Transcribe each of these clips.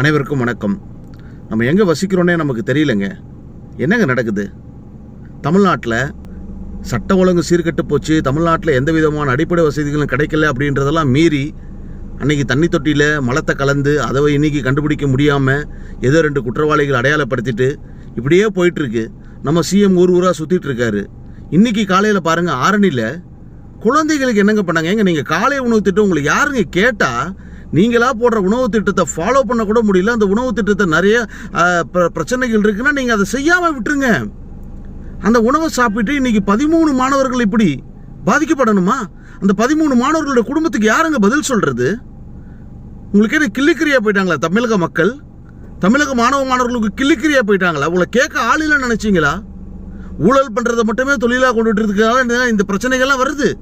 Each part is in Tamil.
அனைவருக்கும் வணக்கம். நம்ம எங்கே வசிக்கிறோன்னே நமக்கு தெரியலங்க. என்னங்க நடக்குது? தமிழ்நாட்டில் சட்டம் ஒழுங்கு சீர்கட்டு போச்சு. தமிழ்நாட்டில் எந்த விதமான அடிப்படை வசதிகளும் கிடைக்கல அப்படின்றதெல்லாம் மீறி அன்னைக்கு தண்ணி தொட்டியில் மலத்தை கலந்து அதை இன்னைக்கு கண்டுபிடிக்க முடியாமல் ஏதோ ரெண்டு குற்றவாளிகள் அடையாளப்படுத்திட்டு இப்படியே போயிட்டுருக்கு. நம்ம சிஎம் ஊர் ஊராக சுற்றிட்டுருக்காரு இன்றைக்கி இன்னைக்கு காலையில் பாருங்கள் ஆரணியில் குழந்தைகளுக்கு என்னங்க பண்ணாங்க? ஏங்க நீங்கள் காலை உணவு திட்டம் உங்களுக்கு யாருங்க கேட்டால் நீங்களா போடுற உணவு திட்டத்தை ஃபாலோ பண்ண கூட முடியல. அந்த உணவு திட்டத்தை நிறைய பிரச்சனைகள் இருக்குன்னா நீங்கள் அதை செய்யாமல் விட்டுருங்க. அந்த உணவை சாப்பிட்டு இன்னைக்கு பதிமூணு மாணவர்கள் இப்படி பாதிக்கப்படணுமா? அந்த பதிமூணு மாணவர்களுடைய குடும்பத்துக்கு யாருங்க பதில் சொல்றது? உங்களுக்கு என்ன கிள்ளிக்கிரியா போயிட்டாங்களா தமிழக மக்கள்? தமிழக மாணவ மாணவர்களுக்கு கிள்ளிக்கிரியா போயிட்டாங்களா? உங்களை கேட்க ஆள் இல்லைன்னு நினச்சிங்களா? ஊழல் பண்றதை மட்டுமே தொழிலாக கொண்டுட்டு இருக்கிறதுனால இந்த- இந்த பிரச்சனைகள்லாம் வருது.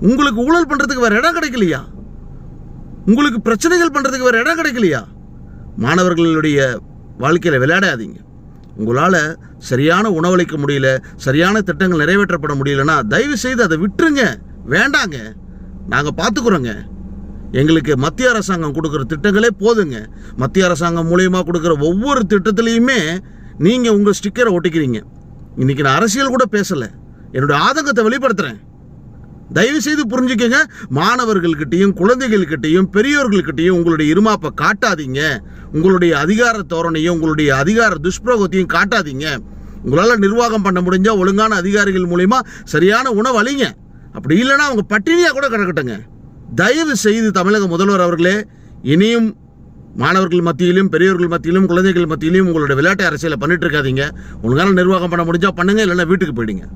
உங்களுக்கு ஊழல் பண்றதுக்கு வேற இடம் கிடைக்கலையா? உங்களுக்கு பிரச்சனைகள் பண்ணுறதுக்கு வேறு இடம் கிடைக்கலையா? மாணவர்களுடைய வாழ்க்கையில் விளையாடாதீங்க. உங்களால் சரியான உணவளிக்க முடியல சரியான திட்டங்கள் நிறைவேற்றப்பட முடியலன்னா தயவு செய்து அதை விட்டுருங்க. வேண்டாங்க. நாங்கள் பார்த்துக்குறோங்க எங்களுக்கு மத்திய அரசாங்கம் கொடுக்குற திட்டங்களே போதுங்க. மத்திய அரசாங்கம் மூலியமாக கொடுக்குற ஒவ்வொரு திட்டத்துலேயுமே நீங்கள் உங்கள் ஸ்டிக்கரை ஒட்டிக்கிறீங்க. இன்னைக்கு நான் அரசியல் கூட பேசலை. என்னுடைய ஆதங்கத்தை வெளிப்படுத்துகிறேன் தயவு செய்து புரிஞ்சுக்கங்க. மாணவர்கள்கிட்டையும் குழந்தைகள்கிட்டையும் பெரியோர்கள்கிட்டையும் உங்களுடைய இருமாப்பை காட்டாதீங்க. உங்களுடைய அதிகார தோரணையும் உங்களுடைய அதிகார துஷ்பிரகத்தையும் காட்டாதீங்க. உங்களால் நிர்வாகம் பண்ண முடிஞ்சால் ஒழுங்கான அதிகாரிகள் மூலிமா சரியான உணவு அளிங்க. அப்படி இல்லைன்னா அவங்க பட்டினியாக கூட கிடக்கட்டுங்க. தயவு செய்து தமிழக முதல்வர் அவர்களே இனியும் மாணவர்கள் மத்தியிலும் பெரியவர்கள் மத்தியிலும் குழந்தைகள் மத்தியிலும் உங்களுடைய விளையாட்டு அரசியலை பண்ணிட்டு இருக்காதீங்க. உங்களால் நிர்வாகம் பண்ண முடிஞ்சால் பண்ணுங்க இல்லைன்னா வீட்டுக்கு போயிடுங்க.